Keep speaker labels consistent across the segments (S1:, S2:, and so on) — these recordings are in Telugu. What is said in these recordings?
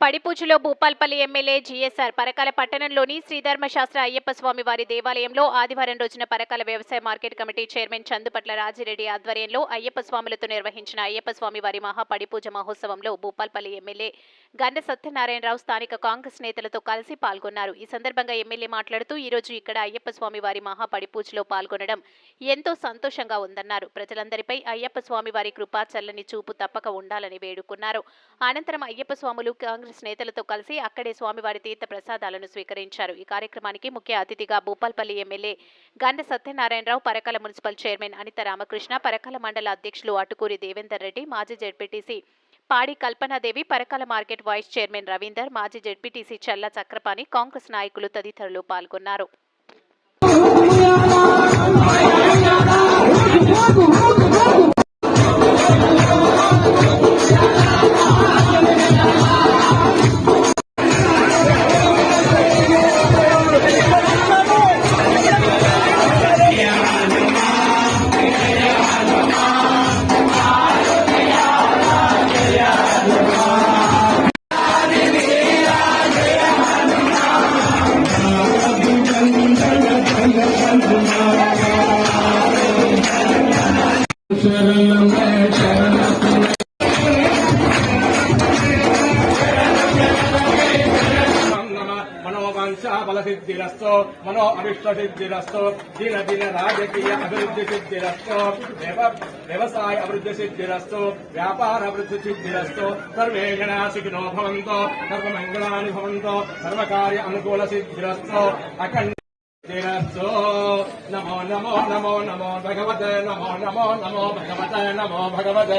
S1: పడిపూచులో భూపాల్పల్లి ఎమ్మెల్యే జీఎస్ఆర్ పరకాల పట్టణంలోని శ్రీధర్మశాస్త్ర అయ్యప్ప స్వామి వారి దేవాలయంలో ఆదివారం రోజున పరకాల వ్యవసాయ market committee chairman Chandupatla Rajireddy ఆధ్వర్యంలో అయ్యప్ప స్వాములతో నిర్వహించిన అయ్యప్ప స్వామి వారి మహా పడిపూజ మహోత్సవంలో భూపాల్పల్లి ఎమ్మెల్యే గండ సత్యనారాయణరావు స్థానిక కాంగ్రెస్ నేతలతో కలిసి పాల్గొన్నారు. ఈ సందర్భంగా ఎమ్మెల్యే మాట్లాడుతూ ఈ రోజు ఇక్కడ అయ్యప్ప స్వామి వారి మహాపడిపూజలో పాల్గొనడం ఎంతో సంతోషంగా ఉందన్నారు. ప్రజలందరిపై అయ్యప్ప స్వామి వారి కృపా చల్లని చూపు తప్పక ఉండాలని వేడుకున్నారు. అనంతరం అయ్యప్ప స్వామి స్వాములు కాంగ్రెస్ నేతలతో కలిసి అక్కడే స్వామివారి తీర్థ ప్రసాదాలను స్వీకరించారు. ఈ కార్యక్రమానికి ముఖ్య అతిథిగా Bhupalpally MLA Ganda Satyanarayanarao Parakala municipal chairman Anitha Ramakrishna Parakala మండల అధ్యక్షులు అటుకూరి దేవేందర్ రెడ్డి మాజీ ZPTC Padi Kalpanadevi Parakala market vice chairman Ravinder మాజీ జెడ్పీటీసీ చల్ల చక్రపాణి కాంగ్రెస్ నాయకులు తదితరులు పాల్గొన్నారు.
S2: మనోవాంఛాబలసిద్ధిరస్తో మనో అభిష్టసిద్ధిరస్తో దిన దిన రాజకీయ అభివృద్ధి సిద్ధిరస్తో వ్యవసాయ అభివృద్ధి సిద్ధిరస్తో వ్యాపార అభివృద్ధి సిద్ధిరస్తో సర్వే జనా సుఖినో భవంతో సర్వమంగళాని భవంతో సర్వకార్య అనుకూల సిద్ధిరస్తో అఖండ సిద్ధిరస్తో. నమో నమో నమో భగవతే నమో నమో నమో భగవతే నమో భగవతే.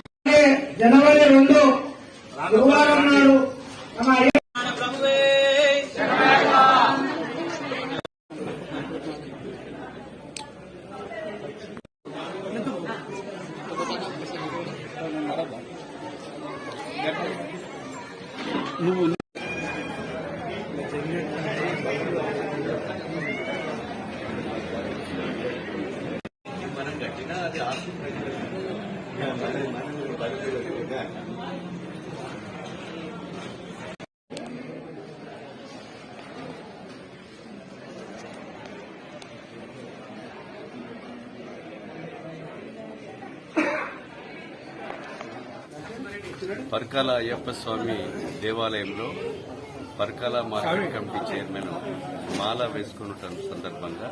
S3: జనవరి రెండు గురువారం నాడు మన అయ్య-
S4: పర్కాల అయ్యప్ప స్వామి దేవాలయంలో పర్కాల మార్కెట్ కమిటీ చైర్మన్ మాల వేసుకున్న సందర్భంగా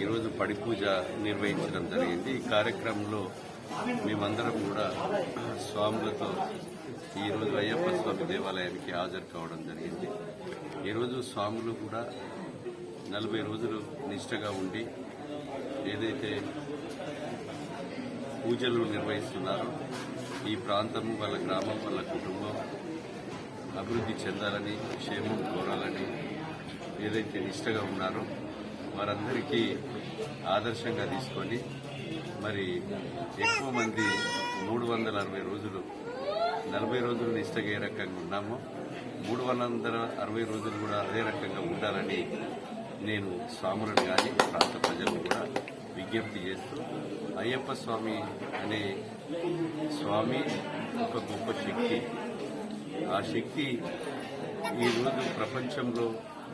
S4: ఈరోజు పడి పూజ నిర్వహించడం జరిగింది. ఈ కార్యక్రమంలో మేమందరం కూడా స్వాములతో ఈరోజు అయ్యప్ప స్వామి దేవాలయానికి హాజరు కావడం జరిగింది. ఈరోజు స్వాములు కూడా నలభై రోజులు నిష్ఠగా ఉండి ఏదైతే పూజలు నిర్వహిస్తున్నారో ఈ ప్రాంతం వాళ్ళ గ్రామం వాళ్ళ కుటుంబం అభివృద్ధి చెందాలని క్షేమం కోరాలని ఏదైతే నిష్టగా ఉన్నారో వారందరికీ ఆదర్శంగా తీసుకొని మరి ఎక్కువ మంది మూడు వందల అరవై రోజులు నలభై రోజులు నిష్టగా ఏ రకంగా ఉన్నామో. మూడు వందల అరవై రోజులు కూడా అదే రకంగా ఉండాలని నేను స్వాములను కానీ ప్రాంత ప్రజలను కూడా విజ్ఞప్తి చేస్తూ అయ్యప్ప స్వామి అనే స్వామి ఒక గొప్ప శక్తి. ఆ శక్తి ఈరోజు ప్రపంచంలో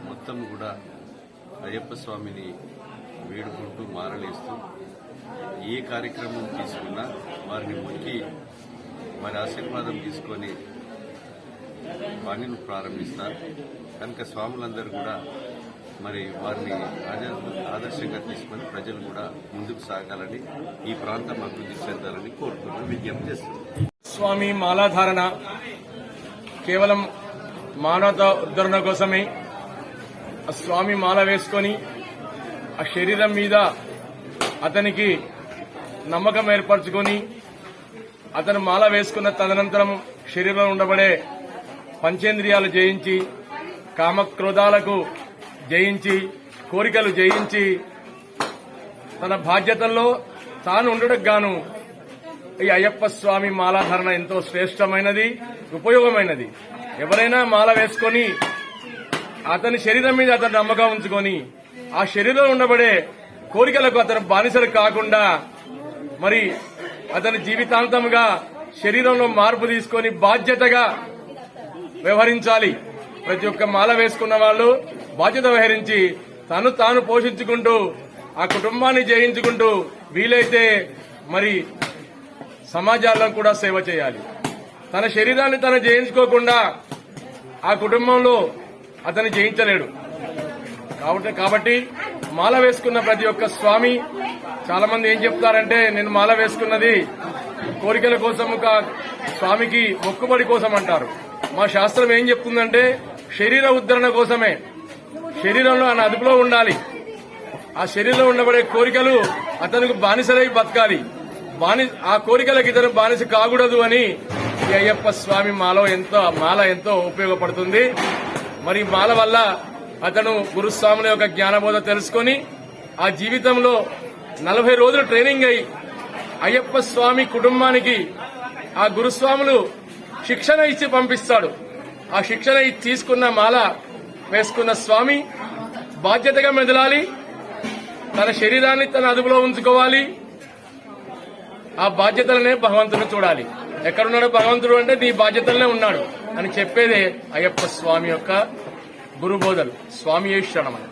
S4: మొత్తం కూడా అయ్యప్ప స్వామిని వేడుకుంటూ మారలేస్తూ ఏ కార్యక్రమం తీసుకున్నా వారిని మొక్కి వారి ఆశీర్వాదం తీసుకొని పనిని ప్రారంభిస్తారు. కనుక స్వాములందరూ కూడా మరి వారిని ఆదర్- ఆదర్శంగా తీసుకొని ప్రజలు కూడా ముందుకు సాగాలని ఈ ప్రాంతం అభివృద్ధి చెందాలని కోరుతున్నాను విజ్ఞప్తి చేస్తున్నాను
S2: స్వామి మాలాధారణ కేవలం మానవత ఉద్ధరణ కోసమే ఆ స్వామి మాల వేసుకొని ఆ శరీరం మీద అతనికి నమ్మకం ఏర్పరచుకొని అతను మాల వేసుకున్న తదనంతరం శరీరంలో ఉండబడే పంచేంద్రియాలు జయించి కామక్రోధాలకు జయించి కోరికలు జయించి తన బాధ్యతల్లో తాను ఉండటం గాను ఈ అయ్యప్ప స్వామి మాలాధారణ ఎంతో శ్రేష్టమైనది ఉపయోగమైనది. ఎవరైనా మాల వేసుకొని అతని శరీరం మీద అతను నమ్మకం ఉంచుకొని ఆ శరీరంలో ఉండబడే కోరికలకు అతను బానిసలు కాకుండా మరి అతని జీవితాంతంగా శరీరంలో మార్పు తీసుకొని బాధ్యతగా వ్యవహరించాలి. ప్రతి ఒక్క మాల వేసుకున్న వాళ్ళు బాధ్యత వ్యవహరించి తను తాను పోషించుకుంటూ ఆ కుటుంబాన్ని జయించుకుంటూ వీలైతే మరి సమాజాల్లో కూడా సేవ చేయాలి. తన శరీరాన్ని తను జయించుకోకుండా ఆ కుటుంబంలో అతను జయించలేడు. కాబట్టి కాబట్టి మాల వేసుకున్న ప్రతి ఒక్క స్వామి చాలా మంది ఏం చెప్తారంటే నేను మాల వేసుకున్నది కోరికల కోసం ఒక స్వామికి మొక్కుబడి కోసం అంటారు. మా శాస్త్రం ఏం చెప్తుందంటే శరీర ఉద్ధరణ కోసమే. శరీరంలో ఆయన అదుపులో ఉండాలి. ఆ శరీరంలో ఉండబడే కోరికలు అతనికి బానిసలై బతకాలి. బాని ఆ కోరికలకు ఇతను బానిస కాకూడదు అని ఈ అయ్యప్ప స్వామి మాలో ఎంతో మాల ఎంతో ఉపయోగపడుతుంది. మరి మాల వల్ల అతను గురుస్వాముల యొక్క జ్ఞానబోధ తెలుసుకొని ఆ జీవితంలో నలభై రోజులు ట్రైనింగ్ అయి అయ్యప్ప స్వామి కుటుంబానికి ఆ గురుస్వాములు శిక్షణ ఇచ్చి పంపిస్తాడు. ఆ శిక్షణ తీసుకున్న మాల వేసుకున్న స్వామి బాధ్యతగా మెదలాలి. తన శరీరాన్ని తన అదుపులో ఉంచుకోవాలి. ఆ బాధ్యతలనే భగవంతుడు చూడాలి. ఎక్కడున్నాడు భగవంతుడు అంటే నీ బాధ్యతలనే ఉన్నాడు అని చెప్పేదే అయ్యప్ప స్వామి యొక్క గురుబోధలు. స్వామి శరణమని